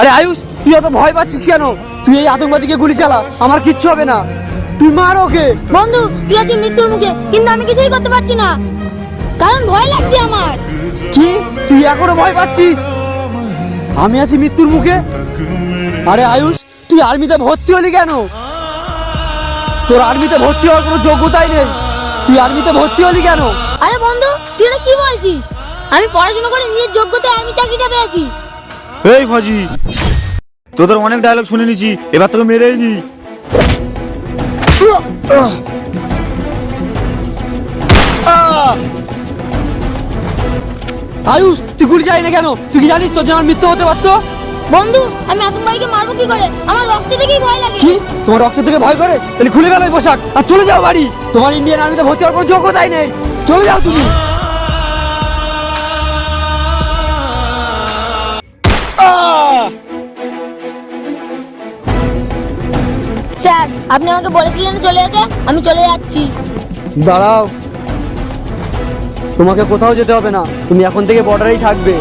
আরে আয়ুষ তুই এত ভয় পাচ্ছিস কেন? তুই এই আতঙ্কবাদীকে গুলি চালা আমার কিচ্ছু হবে না। তুই মার ওকে। বন্ধু তুই আছিস মৃত্যুর মুখে কিন্তু আমি কিছুই করতে পারছি না। কারণ ভয় লাগছে আমার। কি? তুই এখনও ভয় পাচ্ছিস? আমি আছি মৃত্যুর মুখে? আরে আয়ুষ তুই আর্মিতে ভর্তি হলি কেন? তোর আর্মিতে ভর্তি হওয়ার কোনো যোগ্যতাই নেই। তুই আর্মিতে ভর্তি হলি কেন? আরে বন্ধু তুই কি বলছিস? আমি পড়াশোনা করে নিজের যোগ্যতায় আমি চাকরিটা পেয়েছি। এই ফাজি তোদের অনেক ডায়লগ শুনে নিছি এবার তোকে মেরেই নি আয়ুষ তুই গুলি যাই না কেন? তুই কি জানিস তোর যে আমার মৃত্যু হতে পারতো? বন্ধু আমি আতঙ্কবাদীকে মারবো কি করে? আমার রক্ত দেখেই ভয় লাগে। কি? তোমার রক্ত থেকে ভয় করে? তাহলে খুলে গেল পোশাক আর চলে যাও বাড়ি। তোমার ইন্ডিয়ান আর্মিতে ভর্তি হওয়ার কোনো যোগ্যতাই নেই। চলে যাও তুমি। স্যার, আপনি আমাকে বলেছিলেন চলে যেতে? আমি চলে যাচ্ছি। দাঁড়াও। তোমাকে কোথাও যেতে হবে না। তুমি এখন থেকে বর্ডারেই থাকবে।